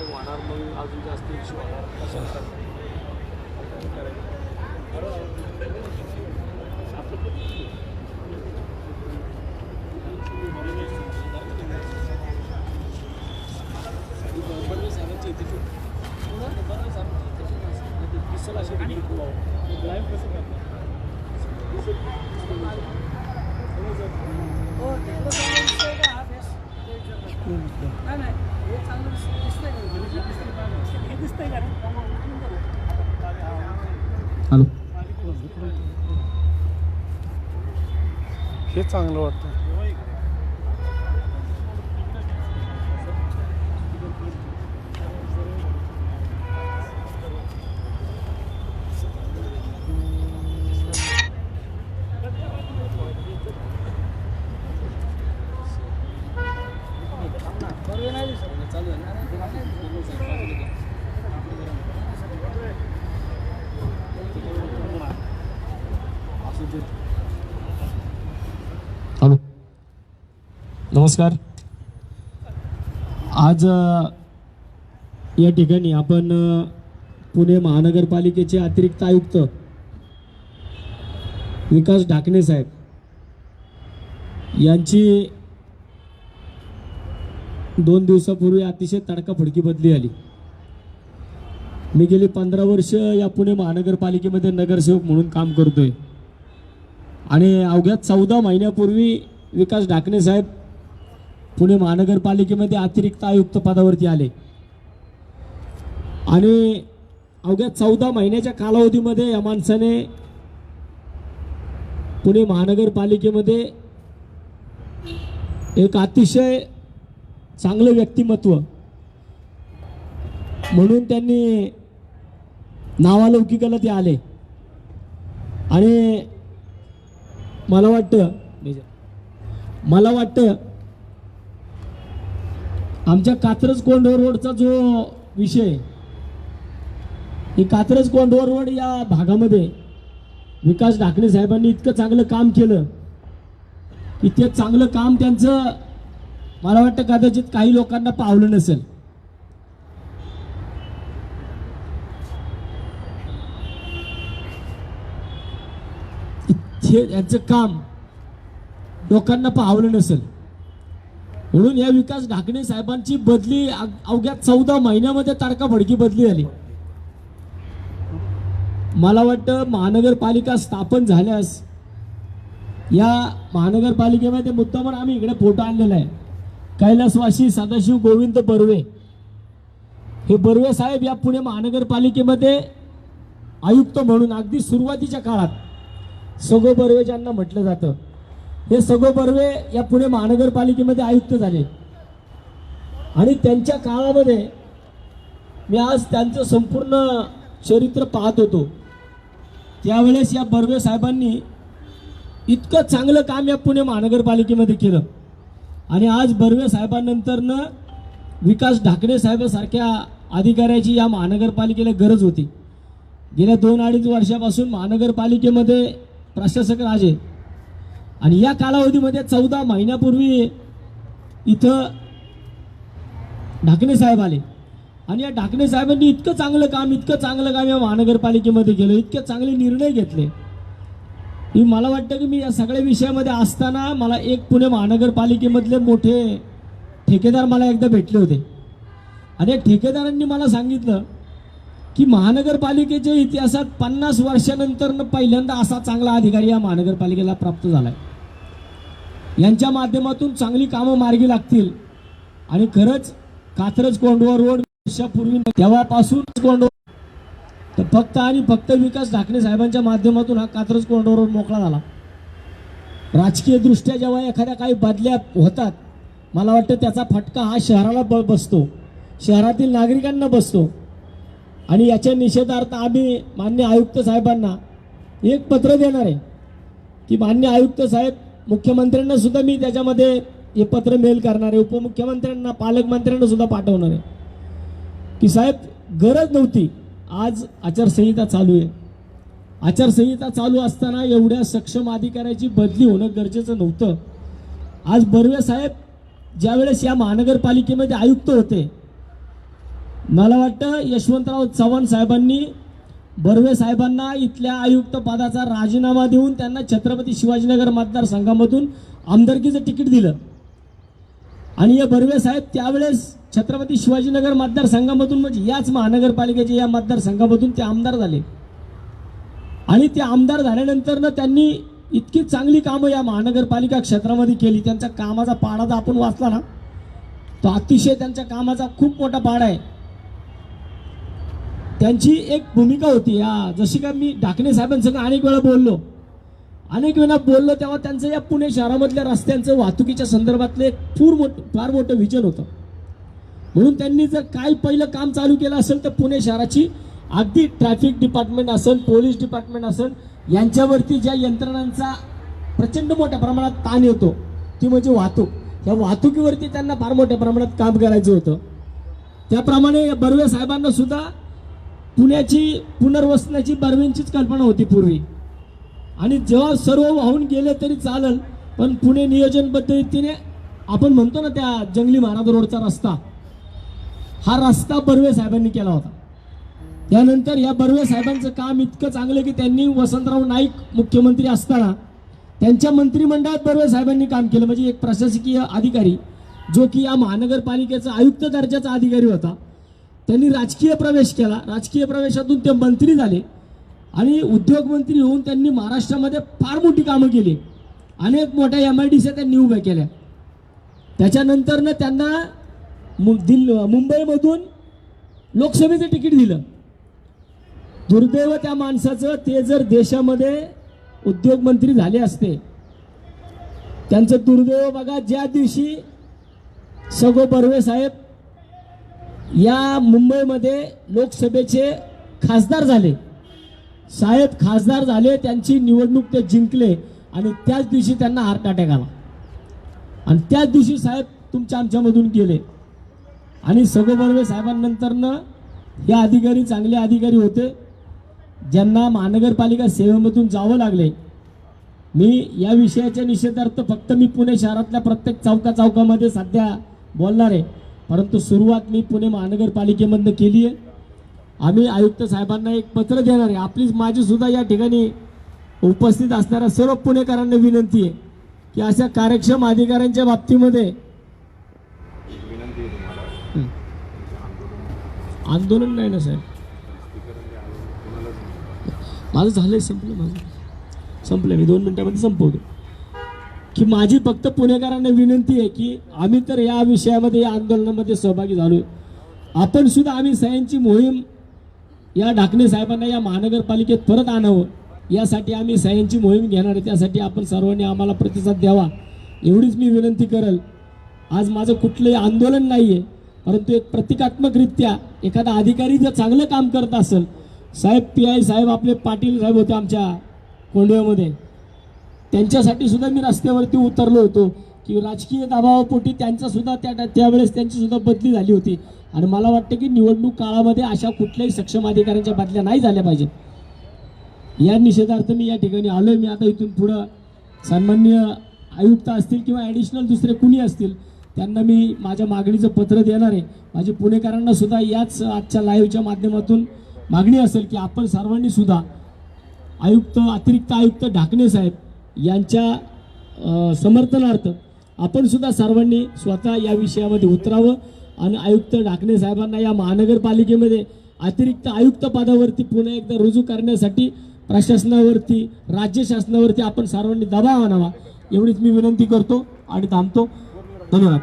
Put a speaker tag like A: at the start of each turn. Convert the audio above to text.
A: होणार मग अजून जास्त इश्यू होणार. कसं
B: हो तिकडं चांगलं दिसतंय का हा फेस? नाही नाही. हे चांगलं दिस- दिसतंय का? हे दिसतंय का रे?
C: हॅलो
A: हे चांगलं वाटतं
C: नमस्कार. आज या ठिकाणी आपण पुणे महानगरपालिकेचे अतिरिक्त आयुक्त विकास ढाकणे साहेब यांची दोन दिवसापूर्वी अतिशय तडकाफडकी बदली आली. मी गेली पंधरा वर्ष या पुणे महानगरपालिकेमध्ये नगरसेवक म्हणून काम करतोय. आणि अवघ्या चौदा महिन्यापूर्वी विकास ढाकणे साहेब पुणे महानगरपालिकेमध्ये अतिरिक्त आयुक्त पदावरती आले. आणि अवघ्या चौदा महिन्याच्या कालावधीमध्ये या माणसाने पुणे महानगरपालिकेमध्ये एक अतिशय चांगलं व्यक्तिमत्व म्हणून त्यांनी नावालौकिकाला ते आले. आणि मला वाटतं मला वाटतं आमच्या कात्रज कोंढोर रोडचा जो विषय ही कात्रज कोंढोर रोड या भागामध्ये विकास ढाकणे साहेबांनी इतकं चांगलं काम केलं की ते चांगलं काम त्यांचं मला वाटतं कदाचित काही लोकांना पावलं नसेल. हे यांचं काम लोकांना पावलं नसेल. म्हणून या विकास ढाकणे साहेबांची बदली अग- अवघ्या चौदा महिन्यामध्ये तारकाफडकी बदली झाली मला वाटतं महानगरपालिका स्थापन झाल्यास या महानगरपालिकेमध्ये मुद्दामून आम्ही इकडे फोटो आणलेला आहे. कैलासवासी सदाशिव गोविंद बर्वे. हे बर्वे साहेब या पुणे महानगरपालिकेमध्ये आयुक्त म्हणून अगदी सुरुवातीच्या काळात सगो बर्वे ज्यांना म्हटलं जातं. हे सगो बर्वे या पुणे महानगरपालिकेमध्ये आयुक्त झाले. आणि त्यांच्या काळामध्ये मी आज त्यांचं संपूर्ण चरित्र पाहत होतो. त्यावेळेस या बर्वे साहेबांनी इतकं चांगलं काम या पुणे महानगरपालिकेमध्ये केलं. आणि आज बर्वे साहेबांनंतरनं विकास ढाकणे साहेबासारख्या अधिकाऱ्याची या महानगरपालिकेला गरज होती. गेल्या दोन अडीच वर्षापासून महानगरपालिकेमध्ये प्रशासक राजे आणि या कालावधीमध्ये चौदा महिन्यापूर्वी इथं ढाकणे साहेब आले. आणि या ढाकणे साहेबांनी इतकं चांगलं काम इतकं चांगलं काम या महानगरपालिकेमध्ये केलं इतके चांगले निर्णय घेतले. मी मला वाटतं की मी या सगळ्या विषयामध्ये असताना मला एक पुणे महानगरपालिकेमधले मोठे ठेकेदार मला एकदा भेटले होते. आणि या ठेकेदारांनी मला सांगितलं की महानगरपालिकेच्या इतिहासात पन्नास वर्षानंतर पहिल्यांदा असा चांगला अधिकारी या महानगरपालिकेला प्राप्त झालाय. यांच्या माध्यमातून चांगली कामं मार्गी लागतील. आणि खरंच कात्रज कोंडवा रोड वर्षापूर्वी तेव्हापासून कोंडवा तर फक्त आणि फक्त विकास ढाकणे साहेबांच्या माध्यमातून हा कात्रज कोंडवा रोड मोकळा झाला. राजकीय दृष्ट्या जेव्हा एखाद्या काही बदल्या होतात मला वाटतं त्याचा फटका हा शहराला ब बसतो. शहरातील नागरिकांना बसतो. आणि याच्या निषेधार्थ आम्ही मान्य आयुक्त साहेबांना एक पत्र देणार आहे की मान्य आयुक्त साहेब मुख्यमंत्र्यांना सुद्धा मी त्याच्यामध्ये हे पत्र मेल करणार आहे. उपमुख्यमंत्र्यांना पालकमंत्र्यांना सुद्धा पाठवणार आहे. की साहेब गरज नव्हती. आज आचारसंहिता चालू आहे. आचारसंहिता चालू असताना एवढ्या सक्षम अधिकाऱ्याची बदली होणं गरजेचं नव्हतं. आज बर्वे साहेब ज्यावेळेस या महानगरपालिकेमध्ये आयुक्त होते मला वाटतं यशवंतराव चव्हाण साहेबांनी बर्वे साहेबांना इथल्या आयुक्त पदाचा राजीनामा देऊन त्यांना छत्रपती शिवाजीनगर मतदारसंघामधून आमदारकीचं तिकीट दिलं. आणि या बर्वे साहेब त्यावेळेस छत्रपती शिवाजीनगर मतदारसंघामधून म्हणजे याच महानगरपालिकेच्या या मतदारसंघामधून ते आमदार झाले. आणि ते आमदार झाल्यानंतरनं त्यांनी इतकी चांगली कामं या महानगरपालिका क्षेत्रामध्ये केली. त्यांच्या कामाचा पाडा जर आपण वाचला ना. तो अतिशय त्यांच्या कामाचा खूप मोठा पाडा आहे. त्यांची एक भूमिका होती. या जशी का मी ढाकणे साहेबांसंग अनेक वेळा बोललो. अनेक वेळा बोललो तेव्हा त्यांचं या पुणे शहरामधल्या रस्त्यांचं वाहतुकीच्या संदर्भातलं एक फूर मोठं फार मोठं विजन होतं. म्हणून त्यांनी जर काय पहिलं काम चालू केलं असेल तर पुणे शहराची अगदी ट्रॅफिक डिपार्टमेंट असेल पोलीस डिपार्टमेंट असेल यांच्यावरती ज्या यंत्रणांचा प्रचंड मोठ्या प्रमाणात ताण येतो ती म्हणजे वाहतूक. या वाहतुकीवरती त्यांना फार मोठ्या प्रमाणात काम करायचं होतं. त्याप्रमाणे या बर्वे साहेबांना सुद्धा पुण्याची पुनर्वसनाची बर्वेंचीच कल्पना होती पूर्वी. आणि जेव्हा सर्व वाहून गेले तरी चालेल पण पुणे नियोजन पद्धतीने आपण म्हणतो ना त्या जंगली महाराज रोडचा रस्ता हा रस्ता बर्वे साहेबांनी केला होता. त्यानंतर या बर्वे साहेबांचं काम इतकं चांगलं की त्यांनी वसंतराव नाईक मुख्यमंत्री असताना त्यांच्या मंत्रिमंडळात बर्वे साहेबांनी काम केलं. म्हणजे एक प्रशासकीय अधिकारी जो की या महानगरपालिकेचा आयुक्त दर्जाचा अधिकारी होता. त्यांनी राजकीय प्रवेश केला. राजकीय प्रवेशातून ते मंत्री झाले. आणि उद्योगमंत्री होऊन त्यांनी महाराष्ट्रामध्ये फार मोठी कामं केली. अनेक मोठ्या एम आय डी सी त्यांनी उभ्या केल्या. त्याच्यानंतर ना त्यांना मु दिल्ली मुंबईमधून लोकसभेचं तिकीट दिलं. दुर्दैव त्या माणसाचं ते जर देशामध्ये उद्योगमंत्री झाले असते त्यांचं दुर्दैव बघा ज्या दिवशी सगो बर्वे साहेब या मुंबईमध्ये लोकसभेचे खासदार झाले. साहेब खासदार झाले त्यांची निवडणूक ते जिंकले आणि त्याच दिवशी त्यांना हार्ट अटॅक आला. आणि त्याच दिवशी साहेब तुमच्या आमच्यामधून गेले. आणि सगो बर्वे साहेबांनंतरनं हे अधिकारी चांगले अधिकारी होते ज्यांना महानगरपालिका सेवेमधून जावं लागले. मी या विषयाच्या निषेधार्थ फक्त मी पुणे शहरातल्या प्रत्येक चौका चौकामध्ये सध्या बोलणार आहे. परंतु सुरुवात मी पुणे महानगरपालिकेमधनं केली आहे. आम्ही आयुक्त साहेबांना एक पत्र देणार आहे. आपलीच माझी सुद्धा या ठिकाणी उपस्थित असणाऱ्या सर्व पुणेकरांना विनंती आहे की अशा कार्यक्षम अधिकाऱ्यांच्या बाबतीमध्ये आंदोलन नाही ना साहेब. माझं झालंय संपलं माझं. संपलं मी दोन मिनिटामध्ये संपवतो. की माझी फक्त पुणेकरांना विनंती आहे की आम्ही तर या विषयामध्ये या आंदोलनामध्ये सहभागी झालो आपण सुद्धा आम्ही सह्यांची मोहीम या ढाकणे साहेबांना या महानगरपालिकेत परत आणावं. यासाठी आम्ही सह्यांची मोहीम घेणार आहे. त्यासाठी आपण सर्वांनी आम्हाला प्रतिसाद द्यावा. एवढीच मी विनंती करेल. आज माझं कुठलंही आंदोलन नाही आहे परंतु एक प्रतिकात्मकरित्या एखादा अधिकारी जर चांगलं काम करत असेल साहेब पी आय साहेब आपले पाटील साहेब होते आमच्या कोंडव्यामध्ये. त्यांच्यासाठी सुद्धा मी रस्त्यावरती उतरलो होतो की राजकीय दबावापोटी त्यांचा सुद्धा त्या त्यावेळेस त्यांची सुद्धा बदली झाली होती. आणि मला वाटतं की निवडणूक काळामध्ये अशा कुठल्याही सक्षम अधिकाऱ्यांच्या बदल्या नाही झाल्या पाहिजेत. या निषेधार्थ मी या ठिकाणी आलोय. मी आता इथून पुढं सन्मान्य आयुक्त असतील किंवा ॲडिशनल दुसरे कुणी असतील त्यांना मी माझ्या मागणीचं पत्र देणार आहे. माझे पुणेकरांना सुद्धा याच आजच्या लाईव्हच्या माध्यमातून मागणी असेल की आपण सर्वांनी सुद्धा आयुक्त अतिरिक्त आयुक्त ढाकणे साहेब यांच्या समर्थनार्थ आपणसुद्धा सर्वांनी स्वतः या विषयामध्ये उतरावं. आणि आयुक्त ढाकणे साहेबांना या महानगरपालिकेमध्ये अतिरिक्त आयुक्त पदावरती पुन्हा एकदा रुजू करण्यासाठी प्रशासनावरती राज्य शासनावरती आपण सर्वांनी दबाव आणावा एवढीच मी विनंती करतो आणि थांबतो. धन्यवाद.